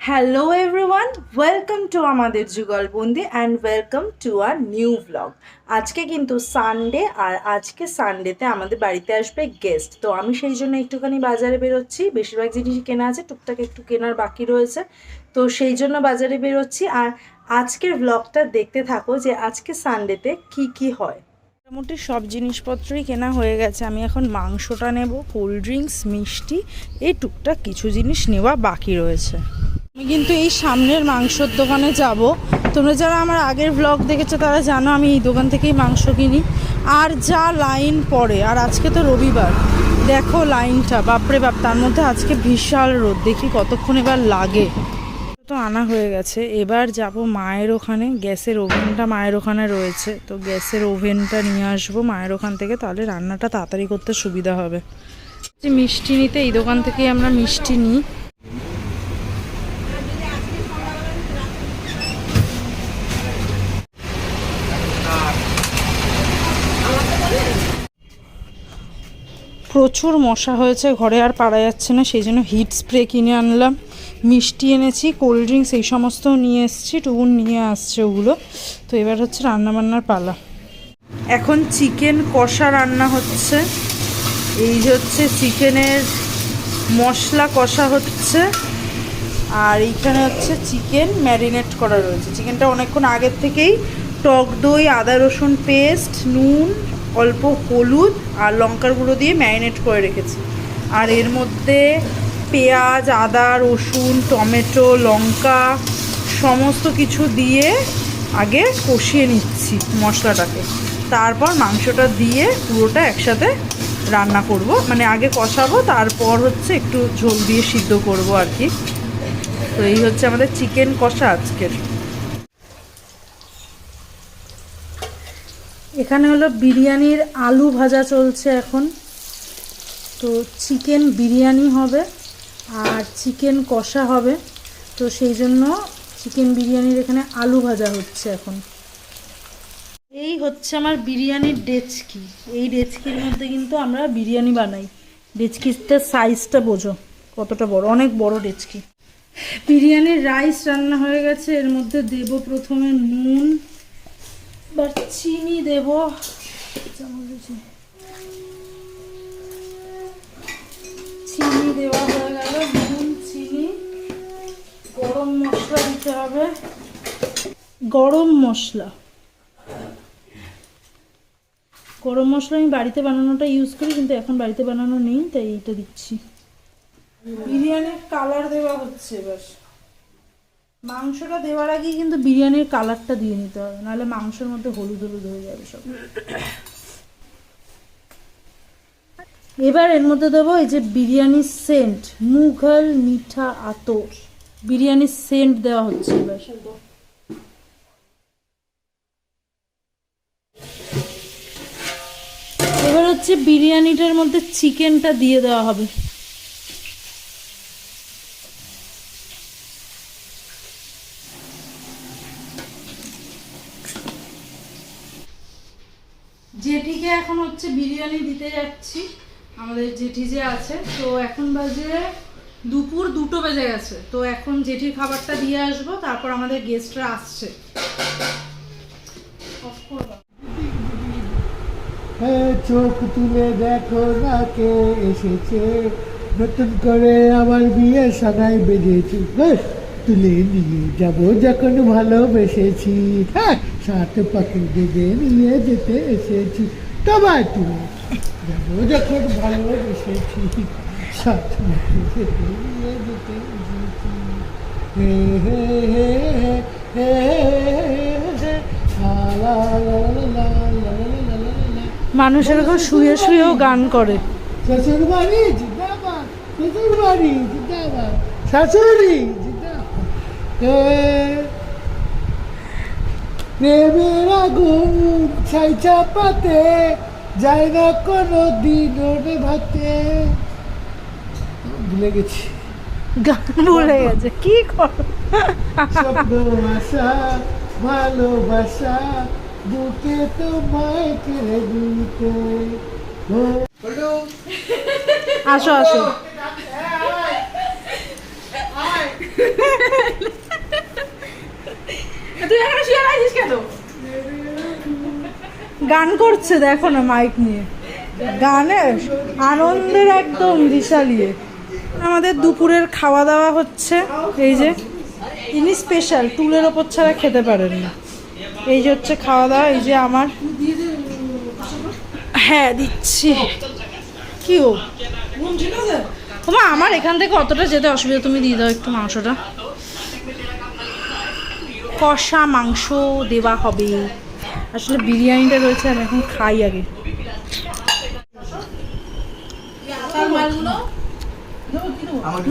Hello everyone welcome to আমাদের Jugalbandi and welcome to our new blog আজকে কিন্তু Sunday আর আজকে সানডেতে আমাদের বাড়িতে আসবে গেস্ট তো আমি সেই জন্য একটুখানি বাজারে বেরোচ্ছি, বেশিরভাগ জিনিসই কেনা আছে, টুকটাক একটু কেনার বাকি রয়েছে। তো সেই জন্য বাজারে বেরোচ্ছি আর আজকের ব্লগটা দেখতে থাকো যে আজকে সানডেতে কি কি হয়। মোটামুটি সব জিনিসপত্রই কেনা হয়ে গেছে, আমি এখন মাংসটা নেব কোল্ড ড্রিঙ্কস মিষ্টি, এই টুকটাক কিছু জিনিস নেওয়া বাকি রয়েছে। আমি কিন্তু এই সামনের মাংসর দোকানে যাব। তোমরা যারা আমার আগের ব্লগ দেখেছ, তারা জানো আমি এই দোকান থেকেই মাংস কিনি। আর যা লাইন পড়ে, আর আজকে তো রবিবার। দেখো লাইনটা, বাপরে বাপ, তার মধ্যে আজকে বিশাল রোদ, দেখি কতক্ষণ এবার লাগে। তো আনা হয়ে গেছে, এবার যাব মায়ের ওখানে, গ্যাসের ওভেনটা মায়ের ওখানে রয়েছে। তো গ্যাসের ওভেনটা নিয়ে আসব মায়ের ওখান থেকে, তাহলে রান্নাটা তাড়াতাড়ি করতে সুবিধা হবে। মিষ্টি নিতে, এই দোকান থেকেই আমরা মিষ্টি নিই। প্রচুর মশা হয়েছে, ঘরে আর পারা যাচ্ছে না, সেই জন্য হিট স্প্রে কিনে আনলাম। মিষ্টি এনেছি, কোল্ড ড্রিঙ্কস, এই সমস্ত নিয়ে এসেছি টুকুন নিয়ে আসছে ওগুলো। তো এবার হচ্ছে রান্নাবান্নার পালা। এখন চিকেন কষা রান্না হচ্ছে। এই যে হচ্ছে চিকেনের মশলা কষা হচ্ছে। আর এইখানে হচ্ছে চিকেন ম্যারিনেট করা রয়েছে। চিকেনটা অনেকক্ষণ আগের থেকেই টক দই, আদা রসুন পেস্ট, নুন অল্প হলুদ আর লঙ্কার গুঁড়ো দিয়ে ম্যারিনেট করে রেখেছি। আর এর মধ্যে পেঁয়াজ, আদা, রসুন, টমেটো, লঙ্কা সমস্ত কিছু দিয়ে আগে কষিয়ে নিচ্ছি মশলাটাকে। তারপর মাংসটা দিয়ে পুরোটা একসাথে রান্না করব। মানে আগে কষাবো, তারপর হচ্ছে একটু ঝোল দিয়ে সিদ্ধ করব আর কি। তো এই হচ্ছে আমাদের চিকেন কষা আজকের। এখানে হলো বিরিয়ানির আলু ভাজা চলছে এখন। তো চিকেন বিরিয়ানি হবে আর চিকেন কষা হবে। তো সেই জন্য চিকেন বিরিয়ানির এখানে আলু ভাজা হচ্ছে এখন। এই হচ্ছে আমার বিরিয়ানির ডেচকি। এই ডেচকির মধ্যে কিন্তু আমরা বিরিয়ানি বানাই। ডেচকিটার সাইজটা বোঝো কতটা বড়, অনেক বড় ডেচকি। বিরিয়ানির রাইস রান্না হয়ে গেছে। এর মধ্যে দেব প্রথমে নুন এবার চিনি দেব। চিনি দেওয়া হয়ে গেল, নুন, চিনি, গরম মশলা দিতে হবে। গরম মশলা। গরম মশলা আমি বাড়িতে বানানোটা ইউজ করি, কিন্তু এখন বাড়িতে বানানো নেই, তাই এইটা দিচ্ছি। বিরিয়ানির কালার দেওয়া হচ্ছে এবার। মাংসটা দেওয়ার আগে কিন্তু বিরিয়ানির কালারটা দিয়ে নিতে হবে, নাহলে মাংসের মধ্যে হলুদ হলুদ হয়ে যাবে সব। এবার এর মধ্যে দেবো এই যে বিরিয়ানির সেন্ট মুঘল মিঠা আতর। বিরিয়ানির সেন্ট দেওয়া হচ্ছে এবার। এবার হচ্ছে বিরিয়ানিটার মধ্যে চিকেনটা দিয়ে দেওয়া হবে জেঠিকে এখন হচ্ছে বিরিয়ানি দিতে যাচ্ছি। আমাদের জেঠি যে আছে, তো এখন বাজে দুপুর দুটো বেজে গেছে। তো এখন জেঠির খাবারটা দিয়ে আসব, তারপর আমাদের গেস্টরা আসছে। চোখ তুলে দেখো না কে এসেছে? নতুন করে আমার বিয়ে সানাই বেজেছি তুলে নিয়ে যাব যখন ভালোবেসেছি। হ্যাঁ সাত পাখি বেঁধে নিয়ে যেতে এসেছি। তবে খুব ভালো বসেছি মানুষের ঘর শুয়ে শুয়েও গান করে। শ্বশুর বাড়ি শ্বশুর বাড়ি শাশুড়ি জিন্দাবাদ। প্রেমের আগুন ছাই চাপাতে যায় না কোনো দিন ওরে ভাতে। ভুলে গেছি। গান ভুলে গেছে কি করো আশা ভালোবাসা বুকে তোমায় কেড়ে দিতে। আসো আসো তুই এখানে শুয়ে কেন? গান করছে, দেখো না মাইক নিয়ে। গানে আনন্দের একদম দিশালিয়ে। আমাদের দুপুরের খাওয়া দাওয়া হচ্ছে, এই যে, ইনি স্পেশাল টুলের ওপর ছাড়া খেতে পারেন না এই যে হচ্ছে খাওয়া দাওয়া এই যে আমার। হ্যাঁ দিচ্ছি। কি ও আমার এখান থেকে অতটা যেতে অসুবিধা, তুমি দিয়ে দাও একটু মাংসটা। কষা মাংস দেওয়া হবে। আসলে বিরিয়ানিটা রয়েছে, আমি এখন খাই আগে।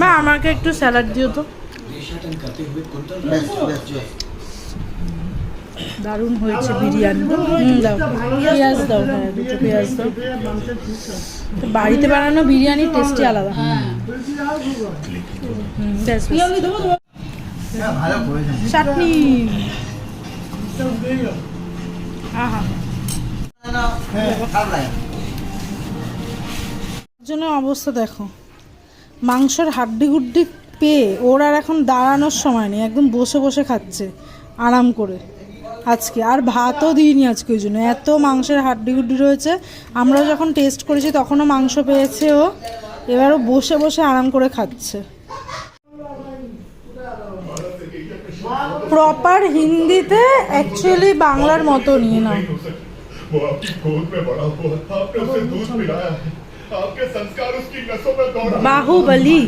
মা, আমাকে একটু স্যালাড দিও তো। দারুণ হয়েছে বিরিয়ানি। হুম, দাও। পেঁয়াজ দাও হ্যাঁ দুটো পেঁয়াজ দাও। বাড়িতে বানানো বিরিয়ানির টেস্টই আলাদা। হুম। চাটনি। জন্য অবস্থা দেখো। মাংসের হাড্ডি গুড্ডি পেয়ে ওর আর এখন দাঁড়ানোর সময় নেই, একদম বসে বসে খাচ্ছে, আরাম করে। আজকে আর ভাতও দিইনি আজকে ওই জন্য। এত মাংসের হাড্ডি গুড্ডি রয়েছে আমরা যখন টেস্ট করেছি তখনও মাংস পেয়েছে ও এবারও বসে বসে আরাম করে খাচ্ছে। প্রপার হিন্দিতে অ্যাকচুয়ালি বাংলার মতো নিয়ে না বাহুবলি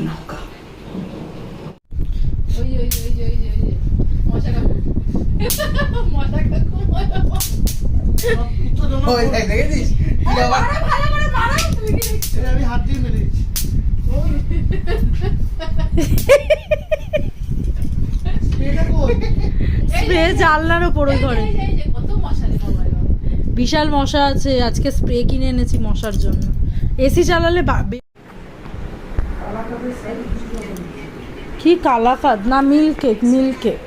স্প্রে জানলার ওপর ওই ঘরে। এই যে, এই যে, কত মশা রে বাবা রে বাবা। বিশাল মশা আছে আজকে স্প্রে কিনে এনেছি মশার জন্য। এসি চালালে কি কালাকাদ? না মিল্ক কেক মিল্ক কেক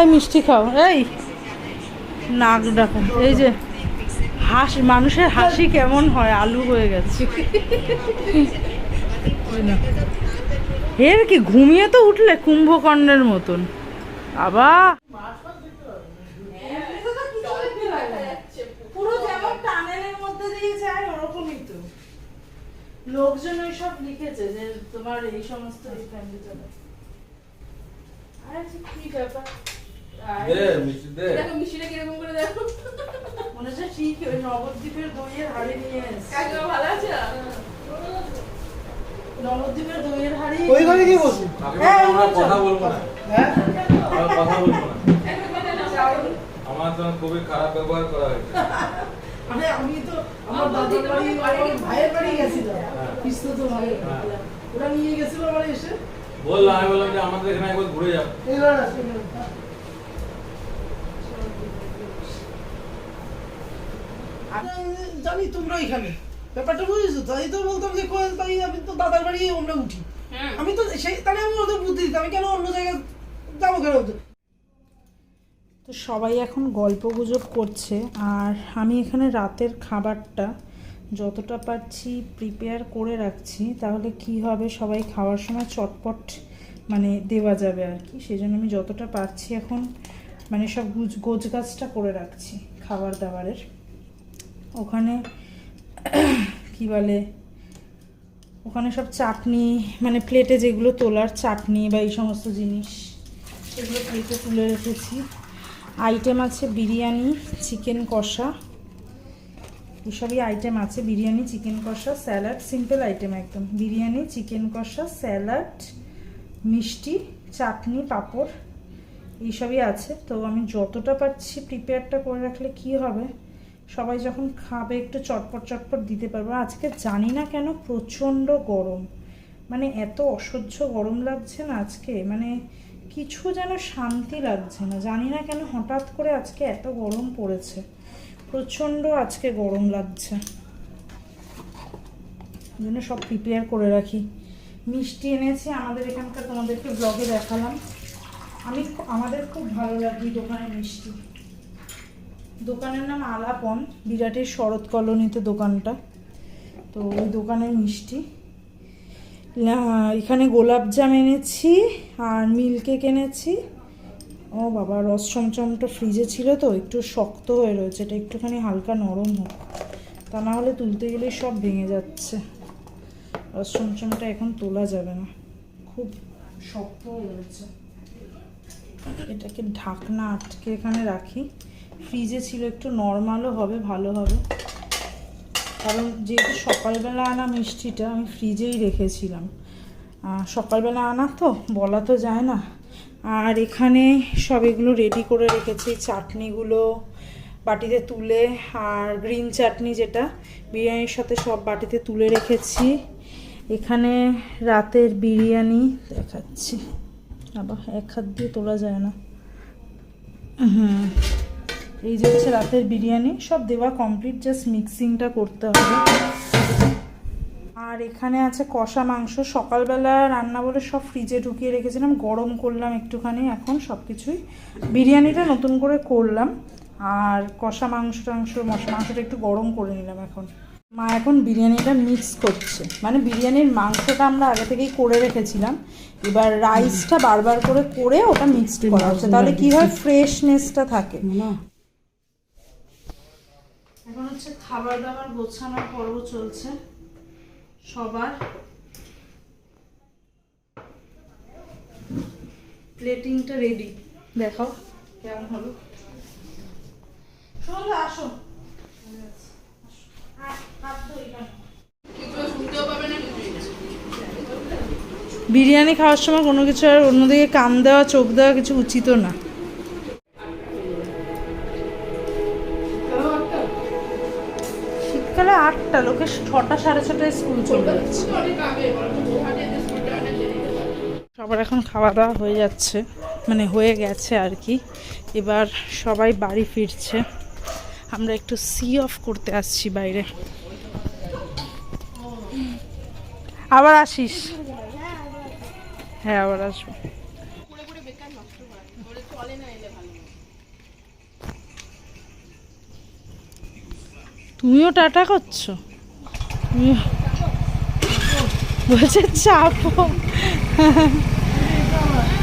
এই মিষ্টি খাও। এই নাক ডাকুন এই যে হাসি মানুষের হাসি কেমন হয় আলু হয়ে গেছে। এর কি ঘুমিয়ে তো উঠলে কুম্ভকর্ণের মতন। আবার পুরো যেমন টানেলের মধ্যে দিয়ে যায় ওরকমই তো। লোকজন ওই সব লিখেছে যে তোমার এই সমস্ত ফ্যামিলি চলে আরে কি ব্যাপার? দে মিষ্টি দে। দেখো মিষ্টিটা কীরকম করে দেখো। মনে হচ্ছে ঠিক ওই নবদ্বীপের দইয়ের হাড়ি নিয়ে এসছে। কাকিমা ভালো আছে? নবদ্বীপের দইয়ের হাড়ি ওই ঘরে কি বসে আমরা কথা বলব না। হ্যাঁ? আমরা কথা বলব না। আমার তো খুবই খারাপ ব্যবহার করা হয়েছে। আরে আমি তো আমার দাদার বাড়ি আমার ভাইয়ের বাড়ি গেছিলাম। হ্যাঁ। পিস্তো তো ভাই হ্যাঁ। ওরা নিয়ে গেছিল আমার এসে। বললাম আমি বললাম যে আমাদের এখানে একবার ঘুরে যাব এই ঘরে জানি তোমরা এখানে। ব্যাপারটা বুঝেছ? তাই তো বলতাম যে কোয়েল তাই আমি তো দাদার বাড়ি আমরা উঠি। আমি তো সেই তাহলে আমি ওদের বুদ্ধি দিতাম। আমি কেন অন্য জায়গায় তো সবাই এখন গল্প গুজব করছে, আর আমি এখানে রাতের খাবারটা যতটা পারছি প্রিপেয়ার করে রাখছি, তাহলে কি হবে সবাই খাওয়ার সময় চটপট মানে দেওয়া যাবে আর কি। সেই জন্য আমি যতটা পারছি এখন মানে সব গুজ গোছ গাছটা করে রাখছি খাবার দাবারের। ওখানে কি বলে, ওখানে সব চাটনি মানে প্লেটে যেগুলো তোলার চাটনি বা এই সমস্ত জিনিস সেগুলো প্লেটে তুলে রেখেছি আইটেম আছে বিরিয়ানি চিকেন কষা। এসবই আইটেম আছে, বিরিয়ানি চিকেন কষা স্যালাড সিম্পল আইটেম একদম। বিরিয়ানি চিকেন কষা স্যালাড মিষ্টি, চাটনি, পাঁপড় এইসবই আছে। তো আমি যতটা পারছি প্রিপেয়ারটা করে রাখলে কি হবে? সবাই যখন খাবে, একটু চটপট চটপট দিতে পারব। আজকে জানি না কেন প্রচণ্ড গরম। মানে এত অসহ্য গরম লাগছে না আজকে। মানে কিছু যেন শান্তি লাগছে না। জানি না কেন হঠাৎ করে আজকে এত গরম পড়েছে। প্রচণ্ড আজকে গরম লাগছে। জন্য সব প্রিপেয়ার করে রাখি। মিষ্টি এনেছি, আমাদের এখানকার তোমাদেরকে ব্লগে দেখালাম। আমি আমাদের খুব ভালো লাগে দোকানের মিষ্টি। দোকানের নাম আলাপন, বিরাটের শরৎ কলোনিতে দোকানটা। তো ওই দোকানের মিষ্টি। এখানে গোলাপ জাম এনেছি আর মিল্ক কেক এনেছি। ও বাবা, রস চমচমটা ফ্রিজে ছিল তো, একটু শক্ত হয়ে রয়েছে, এটা একটুখানি হালকা নরম হোক। তা না হলে তুলতে গেলে সব ভেঙে যাচ্ছে। রস চমচমটা এখন তোলা যাবে না। খুব শক্ত হয়ে রয়েছে। এটাকে ঢাকনা আটকে এখানে রাখি। ফ্রিজে ছিল, একটু নর্মালও হবে, ভালো হবে। কারণ যেহেতু সকালবেলা আনা মিষ্টিটা আমি ফ্রিজেই রেখেছিলাম। সকালবেলা আনা তো, বলা তো যায় না। আর এখানে সব এগুলো রেডি করে রেখেছি, চাটনিগুলো বাটিতে তুলে, আর গ্রিন চাটনি যেটা, বিরিয়ানির সাথে সব বাটিতে তুলে রেখেছি। এখানে রাতের বিরিয়ানি দেখাচ্ছি। আবার এক হাত দিয়ে তোলা যায় না। হুম। এই যে হচ্ছে রাতের বিরিয়ানি সব দেওয়া কমপ্লিট জাস্ট মিক্সিংটা করতে হবে। আর এখানে আছে কষা মাংস। সকালবেলা রান্না বলে সব ফ্রিজে ঢুকিয়ে রেখেছিলাম গরম করলাম একটুখানি এখন সব কিছুই বিরিয়ানিটা নতুন করে করলাম। আর কষা মাংস টাংস মশলা মাংসটা একটু গরম করে নিলাম এখন। মা এখন বিরিয়ানিটা মিক্স করছে। মানে বিরিয়ানির মাংসটা আমরা আগে থেকেই করে রেখেছিলাম। এবার রাইসটা বারবার করে করে ওটা মিক্সড করা হচ্ছে। তাহলে কি হয়? ফ্রেশনেসটা থাকে। এখন হচ্ছে খাবার দাবার গোছানোর পর্ব চলছে। সবার প্লেটিংটা রেডি দেখাও। কেমন হলো? শোনো আসো। বিরিয়ানি খাওয়ার সময় কোনো কিছু আর অন্যদিকে কান দেওয়া চোখ দেওয়া কিছু উচিত না। লোকে ছটা সাড়ে ছটায় স্কুল চলে যাচ্ছে। সবার এখন খাওয়া দাওয়া হয়ে যাচ্ছে মানে হয়ে গেছে আর কি। এবার সবাই বাড়ি ফিরছে। আমরা একটু সি অফ করতে আসছি বাইরে। আবার আসিস? হ্যাঁ আবার আসব। তুমিও টাটা করছ? বলছে চাপো।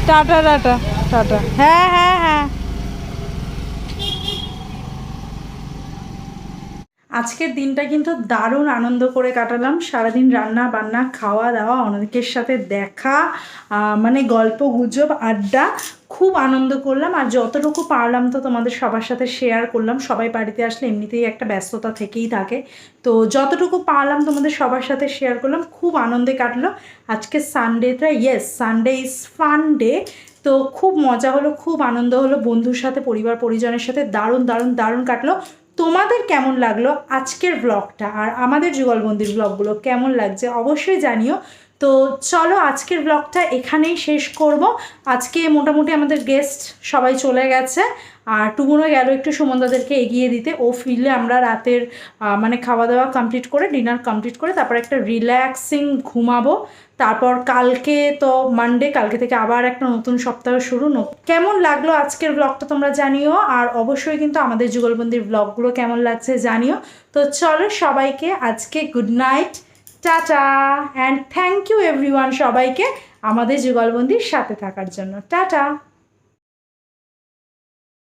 Tata tata tata. হ্যাঁ হ্যাঁ হ্যাঁ। আজকের দিনটা কিন্তু দারুণ আনন্দ করে কাটালাম। সারাদিন রান্না, বান্না, খাওয়া দাওয়া, অনেকের সাথে দেখা মানে গল্প, গুজব, আড্ডা খুব আনন্দ করলাম। আর যতটুকু পারলাম তো তোমাদের সবার সাথে শেয়ার করলাম। সবাই বাড়িতে আসলে এমনিতেই একটা ব্যস্ততা থেকেই থাকে। তো যতটুকু পারলাম তোমাদের সবার সাথে শেয়ার করলাম। খুব আনন্দে কাটলো। আজকে সানডেটা yes Sunday is fun day তো খুব মজা হলো, খুব আনন্দ হলো। বন্ধুর সাথে পরিবার পরিজনের সাথে দারুণ দারুণ দারুণ কাটলো। তোমাদের কেমন লাগল আজকের ব্লগটা আর আমাদের যুগলবন্দির ব্লগগুলো কেমন লাগছে? অবশ্যই জানিও। তো চলো আজকের ব্লগটা এখানেই শেষ করব। আজকে মোটামুটি আমাদের গেস্ট সবাই চলে গেছে। আর টুকুনো গেল একটু সুমনদাদেরকে এগিয়ে দিতে। ও ফিরলে আমরা রাতের মানে খাওয়া দাওয়া কমপ্লিট করে ডিনার কমপ্লিট করে তারপর একটা রিল্যাক্সিং ঘুমাবো। তারপর কালকে তো মানডে কালকে থেকে আবার একটা নতুন সপ্তাহ শুরু। কেমন লাগল আজকের ব্লগটা তোমরা জানিও। আর অবশ্যই কিন্তু আমাদের যুগলবন্দির ব্লগগুলো কেমন লাগছে জানিও। তো চলো সবাইকে আজকে good night tata and thank you everyone সবাইকে আমাদের যুগলবন্দির সাথে থাকার জন্য। টাটা।